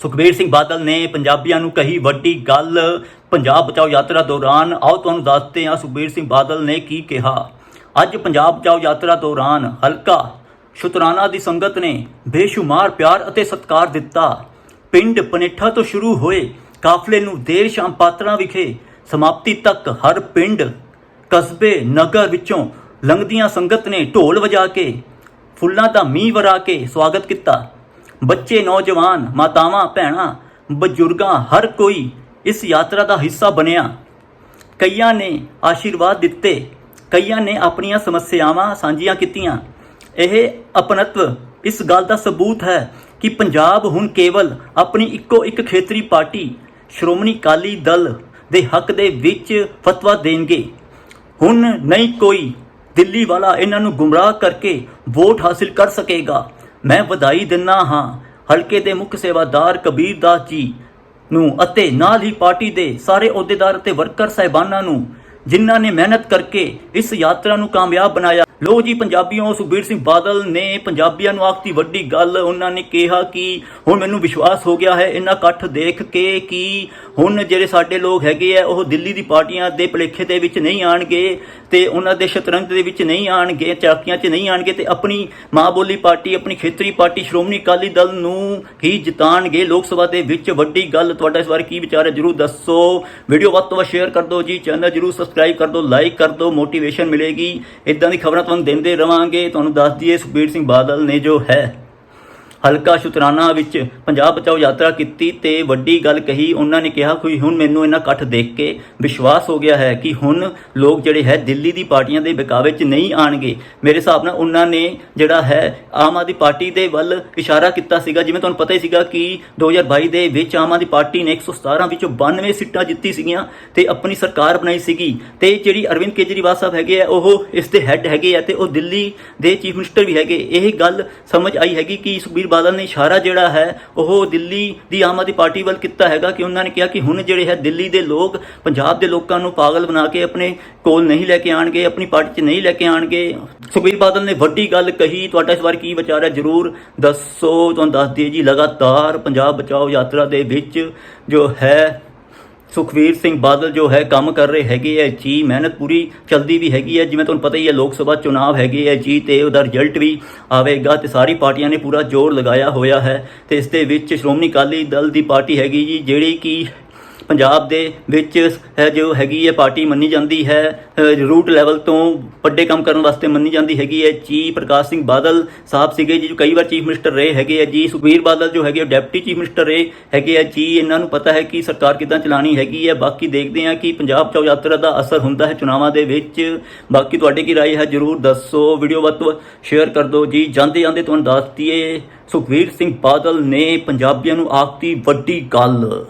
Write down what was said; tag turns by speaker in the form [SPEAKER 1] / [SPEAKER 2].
[SPEAKER 1] ਸੁਖਬੀਰ ਸਿੰਘ ਬਾਦਲ ਨੇ ਪੰਜਾਬੀਆਂ ਨੂੰ ਕਹੀ ਵੱਡੀ ਗੱਲ, ਪੰਜਾਬ ਬਚਾਓ ਯਾਤਰਾ ਦੌਰਾਨ, ਆਓ ਤੁਹਾਨੂੰ ਦੱਸਦੇ ਹਾਂ ਸੁਖਬੀਰ ਸਿੰਘ ਬਾਦਲ ਨੇ ਕੀ ਕਿਹਾ। ਅੱਜ ਪੰਜਾਬ ਬਚਾਓ ਯਾਤਰਾ ਦੌਰਾਨ ਹਲਕਾ ਸ਼ੁਤਰਾਣਾ ਦੀ ਸੰਗਤ ਨੇ ਬੇਸ਼ੁਮਾਰ ਪਿਆਰ ਅਤੇ ਸਤਿਕਾਰ ਦਿੱਤਾ। ਪਿੰਡ ਪਨੇਠਾ ਤੋਂ ਸ਼ੁਰੂ ਹੋਏ ਕਾਫਲੇ ਨੂੰ ਦੇਰ ਸ਼ਾਮ ਪਾਤਰਾਂ ਵਿਖੇ ਸਮਾਪਤੀ ਤੱਕ ਹਰ ਪਿੰਡ ਕਸਬੇ, ਨਗਰ ਵਿੱਚੋਂ ਲੰਘਦੀਆਂ ਸੰਗਤ ਨੇ ਢੋਲ ਵਜਾ ਕੇ, ਫੁੱਲਾਂ ਦਾ ਮੀਂਹ ਵਰਾ ਕੇ ਸਵਾਗਤ ਕੀਤਾ। ਬੱਚੇ ਨੌਜਵਾਨ, ਮਾਤਾਵਾਂ, ਭੈਣਾਂ, ਬਜ਼ੁਰਗਾਂ, ਹਰ ਕੋਈ ਇਸ ਯਾਤਰਾ ਦਾ ਹਿੱਸਾ ਬਣਿਆ। ਕਈਆਂ ਨੇ ਆਸ਼ੀਰਵਾਦ ਦਿੱਤੇ, ਕਈਆਂ ਨੇ ਆਪਣੀਆਂ ਸਮੱਸਿਆਵਾਂ ਸਾਂਝੀਆਂ ਕੀਤੀਆਂ। ਇਹ ਅਪਨਤਵ ਇਸ ਗੱਲ ਦਾ ਸਬੂਤ ਹੈ ਕਿ ਪੰਜਾਬ ਹੁਣ ਕੇਵਲ ਆਪਣੀ ਇੱਕੋ ਇੱਕ ਖੇਤਰੀ ਪਾਰਟੀ, ਸ਼੍ਰੋਮਣੀ ਅਕਾਲੀ ਦਲ ਦੇ ਹੱਕ ਦੇ ਵਿੱਚ ਫਤਵਾ ਦੇਣਗੇ। ਹੁਣ ਨਹੀਂ ਕੋਈ ਦਿੱਲੀ ਵਾਲਾ ਇਹਨਾਂ ਨੂੰ ਗੁੰਮਰਾਹ ਕਰਕੇ ਵੋਟ ਹਾਸਿਲ ਕਰ ਸਕੇਗਾ। ਮੈਂ ਵਧਾਈ ਦਿੰਨਾ ਹਾਂ। ਹਲਕੇ ਦੇ ਮੁੱਖ ਸੇਵਾਦਾਰ ਕਬੀਰ ਦਾਸ ਜੀ ਨੂੰ ਅਤੇ ਨਾਲ ਹੀ ਪਾਰਟੀ ਦੇ ਸਾਰੇ ਅਹੁਦੇਦਾਰ ਅਤੇ ਵਰਕਰ ਸਹਿਬਾਨਾਂ ਨੂੰ, ਜਿਨ੍ਹਾਂ ਨੇ ਮਿਹਨਤ ਕਰਕੇ ਇਸ ਯਾਤਰਾ ਨੂੰ ਕਾਮਯਾਬ ਬਣਾਇਆ ਲੋ ਜੀ, ਪੰਜਾਬੀਓ, ਸੁਖਬੀਰ ਸਿੰਘ ਬਾਦਲ ਨੇ ਪੰਜਾਬੀਆਂ ਨੂੰ ਆਖਤੀ ਵੱਡੀ ਗੱਲ। ਉਹਨਾਂ ਨੇ ਕਿਹਾ ਕਿ ਹੁਣ ਮੈਨੂੰ ਵਿਸ਼ਵਾਸ ਹੋ ਗਿਆ ਹੈ ਇਹਨਾਂ ਇਕੱਠ ਦੇਖ ਕੇ ਕਿ ਹੁਣ ਜਿਹੜੇ ਸਾਡੇ ਲੋਕ ਹੈਗੇ ਆ, ਉਹ ਦਿੱਲੀ ਦੀ ਪਾਰਟੀਆਂ ਦੇ ਭਲੇਖੇ ਦੇ ਵਿੱਚ ਨਹੀਂ ਆਣਗੇ ਤੇ ਉਹਨਾਂ ਦੇ ਸ਼ਤਰੰਜ ਦੇ ਵਿੱਚ ਨਹੀਂ ਆਣਗੇ ਚਾਕੀਆਂ 'ਚ ਨਹੀਂ ਆਣਗੇ ਤੇ ਆਪਣੀ ਮਾਂ ਬੋਲੀ ਪਾਰਟੀ, ਆਪਣੀ ਖੇਤਰੀ ਪਾਰਟੀ, ਸ਼੍ਰੋਮਣੀ ਅਕਾਲੀ ਦਲ ਨੂੰ ਹੀ ਜਿਤਾਣਗੇ। ਲੋਕ ਸਭਾ ਦੇ ਵਿੱਚ ਵੱਡੀ ਗੱਲ। ਤੁਹਾਡਾ ਇਸ ਬਾਰੇ ਕੀ ਵਿਚਾਰ ਹੈ? ਜਰੂਰ ਦੱਸੋ। ਵੀਡੀਓ ਵੱਧ ਤੋਂ ਵੱਧ ਸ਼ੇਅਰ ਕਰ ਦਿਓ ਜੀ। ਚੈਨਲ ਜਰੂਰ ਸਬਸਕ੍ਰਾਈਬ ਕਰ ਦਿਓ, ਲਾਈਕ ਕਰ ਦਿਓ। ਮੋਟੀਵੇਸ਼ਨ ਮਿਲੇਗੀ। ਇਦਾਂ ਦੀ ਖਬਰਾਂ ਤੁਹਾਨੂੰ ਦਿੰਦੇ ਰਵਾਂਗੇ ਤੁਹਾਨੂੰ ਦੱਸ ਦਈਏ ਸੁਖਬੀਰ ਸਿੰਘ ਬਾਦਲ ਨੇ ਜੋ ਹੈ। ਹਲਕਾ ਸ਼ੁਤਰਾਣਾ ਵਿੱਚ ਪੰਜਾਬ ਬਚਾਓ ਯਾਤਰਾ ਕੀਤੀ ਤੇ ਵੱਡੀ ਗੱਲ ਕਹੀ। ਉਹਨਾਂ ਨੇ ਕਿਹਾ, ਕੋਈ ਹੁਣ ਮੈਨੂੰ ਇਹਨਾਂ ਇਕੱਠ ਦੇਖ ਕੇ ਵਿਸ਼ਵਾਸ ਹੋ ਗਿਆ ਹੈ ਕਿ ਹੁਣ ਲੋਕ ਜਿਹੜੇ ਹੈ ਦਿੱਲੀ ਦੀ ਪਾਰਟੀਆਂ ਦੇ ਬਕਾਵੇ 'ਚ ਨਹੀਂ ਆਣਗੇ ਮੇਰੇ ਹਿਸਾਬ ਨਾਲ ਉਹਨਾਂ ਨੇ ਜਿਹੜਾ ਹੈ ਆਮ ਆਦਮੀ ਪਾਰਟੀ ਦੇ ਵੱਲ ਇਸ਼ਾਰਾ ਕੀਤਾ ਸੀਗਾ। ਜਿਵੇਂ ਤੁਹਾਨੂੰ ਪਤਾ ਹੀ ਸੀਗਾ ਕਿ 2022 ਦੇ ਵਿੱਚ ਆਮ ਆਦਮੀ ਪਾਰਟੀ ਨੇ 117 ਵਿੱਚੋਂ 92 ਸੀਟਾਂ ਜਿੱਤੀ ਸੀਗੀਆਂ ਤੇ ਆਪਣੀ ਸਰਕਾਰ ਬਣਾਈ ਸੀਗੀ। ਤੇ ਜਿਹੜੀ ਅਰਵਿੰਦ ਕੇਜਰੀਵਾਲ ਸਾਹਿਬ ਹੈਗੇ ਆ, ਉਹ ਇਸ ਦੇ ਹੈੱਡ ਹੈਗੇ ਆ ਤੇ ਉਹ ਦਿੱਲੀ ਦੇ ਚੀਫ ਮਿਨਿਸਟਰ ਵੀ ਹੈਗੇ। ਇਹ ਗੱਲ ਸਮਝ ਆਈ ਹੈਗੀ ਕਿ ਸੁਖਬੀਰ ਬਾਦਲ ਨੇ ਇਸ਼ਾਰਾ ਜਿਹੜਾ ਹੈ, ਉਹ ਦਿੱਲੀ ਦੀ ਆਮ ਆਦਮੀ ਪਾਰਟੀ ਵੱਲ ਕੀਤਾ ਹੈਗਾ ਕਿ ਉਹਨਾਂ ਨੇ ਕਿਹਾ ਕਿ ਹੁਣ ਜਿਹੜੇ ਹੈ ਦਿੱਲੀ ਦੇ ਲੋਕ, ਪੰਜਾਬ ਦੇ ਲੋਕਾਂ ਨੂੰ ਪਾਗਲ ਬਣਾ ਕੇ ਆਪਣੇ ਕੋਲ ਨਹੀਂ ਲੈ ਕੇ ਆਣਗੇ ਆਪਣੀ ਪਾਰਟੀ 'ਚ ਨਹੀਂ ਲੈ ਕੇ ਆਣਗੇ ਸੁਖਬੀਰ ਬਾਦਲ ਨੇ ਵੱਡੀ ਗੱਲ ਕਹੀ, ਤੁਹਾਡਾ ਇਸ ਵਾਰ ਕੀ ਵਿਚਾਰ ਹੈ? ਜਰੂਰ ਦੱਸੋ, ਤੁਹਾਨੂੰ ਦੱਸ ਦਈਏ ਜੀ, ਲਗਾਤਾਰ ਪੰਜਾਬ ਬਚਾਓ ਯਾਤਰਾ ਦੇ ਵਿੱਚ ਜੋ ਹੈ ਸੁਖਵੀਰ ਸਿੰਘ ਬਾਦਲ ਜੋ ਹੈ, ਕੰਮ ਕਰ ਰਹੇ ਹੈਗੇ ਹੈ ਜੀ ਮਿਹਨਤ ਪੂਰੀ ਚਲਦੀ ਵੀ ਹੈਗੀ ਹੈ ਜਿਵੇਂ ਤੁਹਾਨੂੰ ਪਤਾ ਹੀ ਹੈ ਲੋਕ ਸਭਾ ਚੁਣਾਵ ਹੈਗੇ ਹੈ ਜੀ ਤੇ ਉਹਦਾ ਰਿਜ਼ਲਟ ਵੀ ਆਵੇਗਾ ਤੇ ਸਾਰੀ ਪਾਰਟੀਆਂ ਨੇ ਪੂਰਾ ਜ਼ੋਰ ਲਗਾਇਆ ਹੋਇਆ ਹੈ ਤੇ ਇਸ ਦੇ ਵਿੱਚ ਸ਼੍ਰੋਮਣੀ ਅਕਾਲੀ ਦਲ ਦੀ ਪਾਰਟੀ ਹੈਗੀ ਜੀ, ਜਿਹੜੀ ਕਿ ਪੰਜਾਬ ਦੇ ਵਿੱਚ ਹੈ ਜੋ ਹੈਗੀ ਹੈ ਪਾਰਟੀ ਮੰਨੀ ਜਾਂਦੀ ਹੈ ਰੂਟ ਲੈਵਲ ਤੋਂ ਵੱਡੇ ਕੰਮ ਕਰਨ ਵਾਸਤੇ ਮੰਨੀ ਜਾਂਦੀ ਹੈਗੀ ਹੈ ਜੀ ਪ੍ਰਕਾਸ਼ ਸਿੰਘ ਬਾਦਲ ਸਾਹਿਬ ਸੀਗੇ ਜੀ ਜੋ ਕਈ ਵਾਰ ਚੀਫ ਮਿਨਿਸਟਰ ਰਹੇ ਹੈਗੇ ਆ ਜੀ ਸੁਖਬੀਰ ਬਾਦਲ ਜੋ ਹੈਗੇ ਡਿਪਟੀ ਚੀਫ ਮਿਨਿਸਟਰ ਰਹੇ ਹੈਗੇ ਆ ਜੀ ਇਹਨਾਂ ਨੂੰ ਪਤਾ ਹੈ ਕਿ ਸਰਕਾਰ ਕਿਦਾਂ ਚਲਾਣੀ ਹੈਗੀ ਹੈ ਬਾਕੀ ਦੇਖਦੇ ਹਾਂ ਕਿ ਪੰਜਾਬ ਚੌ ਯਾਤਰਾ ਦਾ ਅਸਰ ਹੁੰਦਾ ਹੈ ਚੁਣਾਵਾਂ ਦੇ ਵਿੱਚ ਬਾਕੀ ਤੁਹਾਡੇ ਕੀ رائے ਹੈ ਜਰੂਰ ਦੱਸੋ ਵੀਡੀਓ ਵੱਧ ਤੋਂ ਵੱਧ ਸ਼ੇਅਰ ਕਰ ਦਿਓ ਜੀ ਜਾਂਦੇ ਜਾਂਦੇ ਤੁਹਾਨੂੰ ਦੱਸ ਦਈਏ ਸੁਖਬੀਰ ਸਿੰਘ ਬਾਦਲ ਨੇ ਪੰਜਾਬੀਆਂ ਨੂੰ ਆਖਤੀ ਵੱਡੀ ਗੱਲ